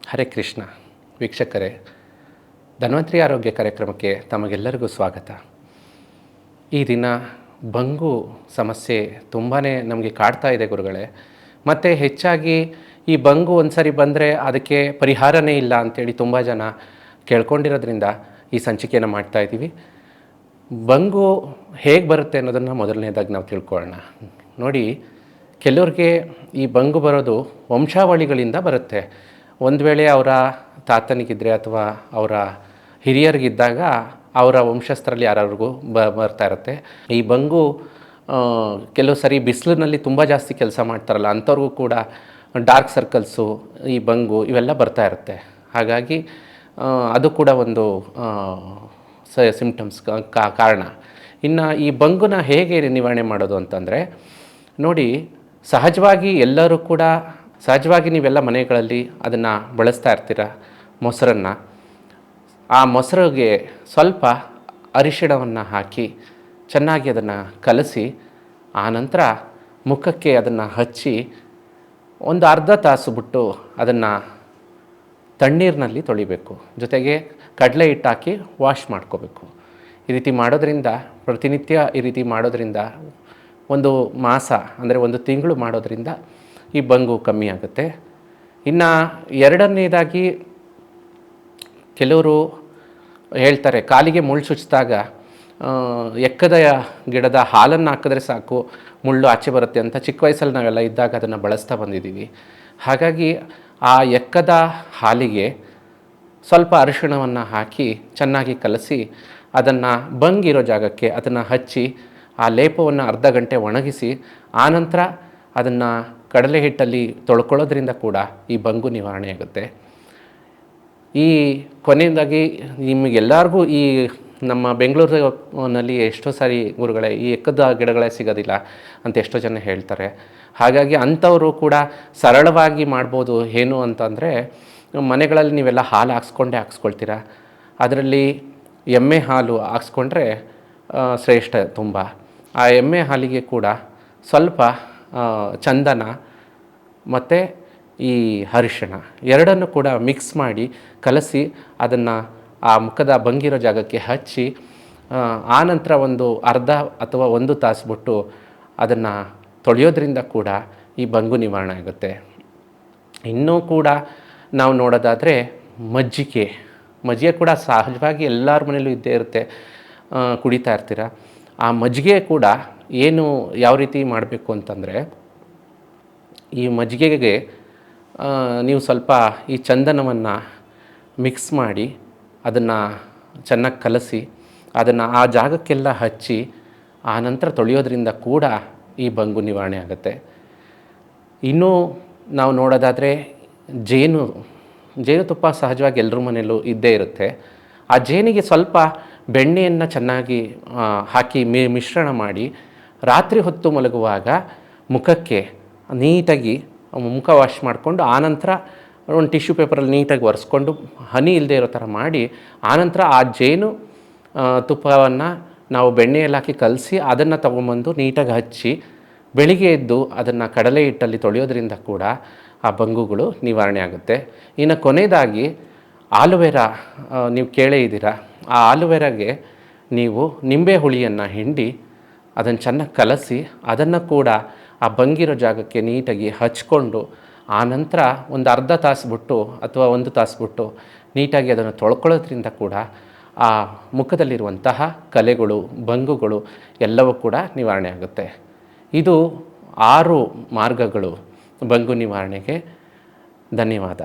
ಹರೇ ಕೃಷ್ಣ. ವೀಕ್ಷಕರೇ, ಧನ್ವಂತರಿ ಆರೋಗ್ಯ ಕಾರ್ಯಕ್ರಮಕ್ಕೆ ತಮಗೆಲ್ಲರಿಗೂ ಸ್ವಾಗತ. ಈ ದಿನ ಬಂಗು ಸಮಸ್ಯೆ ತುಂಬಾ ನಮಗೆ ಕಾಡ್ತಾ ಇದೆ ಗುರುಗಳೇ. ಮತ್ತು ಹೆಚ್ಚಾಗಿ ಈ ಬಂಗು ಒಂದು ಸರಿ ಬಂದರೆ ಅದಕ್ಕೆ ಪರಿಹಾರನೇ ಇಲ್ಲ ಅಂಥೇಳಿ ತುಂಬ ಜನ ಕೇಳ್ಕೊಂಡಿರೋದ್ರಿಂದ ಈ ಸಂಚಿಕೆಯನ್ನು ಮಾಡ್ತಾ ಇದ್ದೀವಿ. ಬಂಗು ಹೇಗೆ ಬರುತ್ತೆ ಅನ್ನೋದನ್ನು ಮೊದಲನೇದಾಗಿ ನಾವು ತಿಳ್ಕೊಳ್ಳೋಣ. ನೋಡಿ, ಕೆಲವ್ರಿಗೆ ಈ ಬಂಗು ಬರೋದು ವಂಶಾವಳಿಗಳಿಂದ ಬರುತ್ತೆ. ಒಂದು ವೇಳೆ ಅವರ ತಾತನಿಗಿದ್ದರೆ ಅಥವಾ ಅವರ ಹಿರಿಯರಿಗಿದ್ದಾಗ ಅವರ ವಂಶಸ್ಥರಲ್ಲಿ ಯಾರ್ಯಾರಿಗೂ ಬ ಬರ್ತಾ ಇರುತ್ತೆ ಈ ಬಂಗು ಕೆಲವು ಸರಿ ಬಿಸಿಲಿನಲ್ಲಿ ತುಂಬ ಜಾಸ್ತಿ ಕೆಲಸ ಮಾಡ್ತಾರಲ್ಲ ಅಂಥವ್ರಿಗೂ ಕೂಡ ಡಾರ್ಕ್ ಸರ್ಕಲ್ಸು ಈ ಬಂಗು ಇವೆಲ್ಲ ಬರ್ತಾ ಇರುತ್ತೆ ಹಾಗಾಗಿ ಅದು ಕೂಡ ಒಂದು ಸ ಸಿಮ್ಟಮ್ಸ್ ಕಾರಣ ಇನ್ನು ಈ ಬಂಗುನ ಹೇಗೆ ನಿವಾರಣೆ ಮಾಡೋದು ಅಂತಂದರೆ ನೋಡಿ ಸಹಜವಾಗಿ ಎಲ್ಲರೂ ಕೂಡ ಸಹಜವಾಗಿ ನೀವೆಲ್ಲ ಮನೆಗಳಲ್ಲಿ ಅದನ್ನು ಬಳಸ್ತಾ ಇರ್ತೀರ, ಮೊಸರನ್ನು. ಆ ಮೊಸರಿಗೆ ಸ್ವಲ್ಪ ಅರಿಶಿಣವನ್ನು ಹಾಕಿ ಚೆನ್ನಾಗಿ ಅದನ್ನು ಕಲಸಿ ಆನಂತರ ಮುಖಕ್ಕೆ ಅದನ್ನು ಹಚ್ಚಿ ಒಂದು ಅರ್ಧ ತಾಸು ಬಿಟ್ಟು ಅದನ್ನು ತಣ್ಣೀರಿನಲ್ಲಿ ತೊಳಿಬೇಕು. ಜೊತೆಗೆ ಕಡಲೆ ಹಿಟ್ಟು ಹಾಕಿ ವಾಶ್ ಮಾಡ್ಕೋಬೇಕು. ಈ ರೀತಿ ಮಾಡೋದ್ರಿಂದ, ಪ್ರತಿನಿತ್ಯ ಈ ರೀತಿ ಮಾಡೋದ್ರಿಂದ ಒಂದು ಮಾಸ, ಅಂದರೆ ಒಂದು ತಿಂಗಳು ಮಾಡೋದ್ರಿಂದ ಈ ಬಂಗು ಕಮ್ಮಿ ಆಗುತ್ತೆ. ಇನ್ನು ಎರಡನೇದಾಗಿ ಕೆಲವರು ಹೇಳ್ತಾರೆ ಕಾಲಿಗೆ ಮುಳ್ಳು ಚುಚ್ಚಿದಾಗ ಆ, ಎಕ್ಕದ ಗಿಡದ ಹಾಲನ್ನು ಹಾಕಿದ್ರೆ ಸಾಕು ಮುಳ್ಳು ಆಚೆ ಬರುತ್ತೆ ಅಂತ ಚಿಕ್ಕ ವಯಸ್ಸಲ್ಲಿ ನಾವೆಲ್ಲ ಇದ್ದಾಗ ಅದನ್ನು ಬಳಸ್ತಾ ಬಂದಿದ್ದೀವಿ. ಹಾಗಾಗಿ ಆ ಎಕ್ಕದ ಹಾಲಿಗೆ ಸ್ವಲ್ಪ ಅರಿಶಿಣವನ್ನು ಹಾಕಿ ಚೆನ್ನಾಗಿ ಕಲಸಿ ಅದನ್ನು ಬಂಗಿರೋ ಜಾಗಕ್ಕೆ ಅದನ್ನು ಹಚ್ಚಿ ಆ ಲೇಪವನ್ನು ಅರ್ಧ ಗಂಟೆ ಒಣಗಿಸಿ ಆನಂತರ ಅದನ್ನು ಕಡಲೆ ಹಿಟ್ಟಲ್ಲಿ ತೊಳ್ಕೊಳ್ಳೋದ್ರಿಂದ ಕೂಡ ಈ ಬಂಗು ನಿವಾರಣೆ ಆಗುತ್ತೆ. ಈ ಕೊನೆಯದಾಗಿ ನಿಮಗೆಲ್ಲರಿಗೂ ಈ ನಮ್ಮ ಬೆಂಗಳೂರಿನಲ್ಲಿ ಎಷ್ಟೋ ಸಾರಿ ಗುರುಗಳೇ, ಈ ಎಕ್ಕದ ಗಿಡಗಳೇ ಸಿಗೋದಿಲ್ಲ ಅಂತ ಎಷ್ಟೋ ಜನ ಹೇಳ್ತಾರೆ. ಹಾಗಾಗಿ ಅಂಥವರು ಕೂಡ ಸರಳವಾಗಿ ಮಾಡ್ಬೋದು ಏನು ಅಂತಂದರೆ, ಮನೆಗಳಲ್ಲಿ ನೀವೆಲ್ಲ ಹಾಲು ಹಾಕ್ಸ್ಕೊಂಡೇ ಹಾಕ್ಸ್ಕೊಳ್ತೀರ? ಅದರಲ್ಲಿ ಎಮ್ಮೆ ಹಾಲು ಹಾಕ್ಸ್ಕೊಂಡ್ರೆ ಶ್ರೇಷ್ಠ ತುಂಬ. ಆ ಎಮ್ಮೆ ಹಾಲಿಗೆ ಕೂಡ ಸ್ವಲ್ಪ ಚಂದನ ಮತ್ತು ಈ ಅರಿಶಿಣ ಎರಡನ್ನು ಕೂಡ ಮಿಕ್ಸ್ ಮಾಡಿ ಕಲಸಿ ಅದನ್ನು ಆ ಮುಖದ ಬಂಗಿರೋ ಜಾಗಕ್ಕೆ ಹಚ್ಚಿ ಆನಂತರ ಒಂದು ಅರ್ಧ ಅಥವಾ ಒಂದು ತಾಸು ಬಿಟ್ಟು ಅದನ್ನು ತೊಳೆಯೋದ್ರಿಂದ ಕೂಡ ಈ ಬಂಗು ನಿವಾರಣೆ ಆಗುತ್ತೆ. ಇನ್ನೂ ಕೂಡ ನಾವು ನೋಡೋದಾದರೆ ಮಜ್ಜಿಗೆ. ಮಜ್ಜಿಗೆ ಕೂಡ ಸಹಜವಾಗಿ ಎಲ್ಲರ ಮನೇಲೂ ಇದ್ದೇ ಇರುತ್ತೆ. ಕುಡಿತಾ ಇರ್ತೀರ. ಆ ಮಜ್ಜಿಗೆ ಕೂಡ ಏನು ಯಾವ ರೀತಿ ಮಾಡಬೇಕು ಅಂತಂದರೆ ಈ ಮಜ್ಜಿಗೆಗೆ ನೀವು ಸ್ವಲ್ಪ ಈ ಚಂದನವನ್ನು ಮಿಕ್ಸ್ ಮಾಡಿ ಅದನ್ನು ಚೆನ್ನಾಗಿ ಕಲಸಿ, ಅದನ್ನು ಆ ಜಾಗಕ್ಕೆಲ್ಲ ಹಚ್ಚಿ, ಆ ನಂತರ ತೊಳೆಯೋದ್ರಿಂದ ಕೂಡ ಈ ಬಂಗು ನಿವಾರಣೆ ಆಗುತ್ತೆ. ಇನ್ನೂ ನಾವು ನೋಡೋದಾದರೆ ಜೇನು ಜೇನುತುಪ್ಪ ಸಹಜವಾಗಿ ಎಲ್ಲರ ಮನೆಯಲ್ಲೂ ಇದ್ದೇ ಇರುತ್ತೆ. ಆ ಜೇನಿಗೆ ಸ್ವಲ್ಪ ಬೆಣ್ಣೆಯನ್ನು ಚೆನ್ನಾಗಿ ಹಾಕಿ ಮಿಶ್ರಣ ಮಾಡಿ ರಾತ್ರಿ ಹೊತ್ತು ಮಲಗುವಾಗ ಮುಖಕ್ಕೆ ನೀಟಾಗಿ ಮುಖ ವಾಶ್ ಮಾಡಿಕೊಂಡು ಆನಂತರ ಒಂದು ಟಿಶ್ಯೂ ಪೇಪರಲ್ಲಿ ನೀಟಾಗಿ ಒರೆಸ್ಕೊಂಡು ಹನಿ ಇಲ್ಲದೆ ಇರೋ ಥರ ಮಾಡಿ ಆನಂತರ ಆ ಜೇನು ತುಪ್ಪವನ್ನು ನಾವು ಬೆಣ್ಣೆಯಲ್ಲಿ ಹಾಕಿ ಕಲಸಿ ಅದನ್ನು ತೊಗೊಂಬಂದು ನೀಟಾಗಿ ಹಚ್ಚಿ ಬೆಳಿಗ್ಗೆ ಎದ್ದು ಅದನ್ನು ಕಡಲೆ ಹಿಟ್ಟಲ್ಲಿ ತೊಳೆಯೋದ್ರಿಂದ ಕೂಡ ಆ ಬಂಗುಗಳು ನಿವಾರಣೆ ಆಗುತ್ತೆ. ಇನ್ನು ಕೊನೆಯದಾಗಿ ಆಲುವೆರಾ ನೀವು ಕೇಳೇ ಇದ್ದೀರಾ. ಆ ಆಲುವೆರಾಗೆ ನೀವು ನಿಂಬೆ ಹುಳಿಯನ್ನು ಹಿಂಡಿ ಅದನ್ನು ಚೆನ್ನಾಗಿ ಕಲಸಿ ಅದನ್ನು ಕೂಡ ಆ ಬಂಗಿರೋ ಜಾಗಕ್ಕೆ ನೀಟಾಗಿ ಹಚ್ಕೊಂಡು ಆ ನಂತರ ಒಂದು ಅರ್ಧ ತಾಸು ಬಿಟ್ಟು ಅಥವಾ ಒಂದು ತಾಸು ಬಿಟ್ಟು ನೀಟಾಗಿ ಅದನ್ನು ತೊಳ್ಕೊಳ್ಳೋದ್ರಿಂದ ಕೂಡ ಆ ಮುಖದಲ್ಲಿರುವಂತಹ ಕಲೆಗಳು, ಬಂಗುಗಳು ಎಲ್ಲವೂ ಕೂಡ ನಿವಾರಣೆ ಆಗುತ್ತೆ. ಇದು ಆರು ಮಾರ್ಗಗಳು ಬಂಗು ನಿವಾರಣೆಗೆ ಧನ್ಯವಾದ.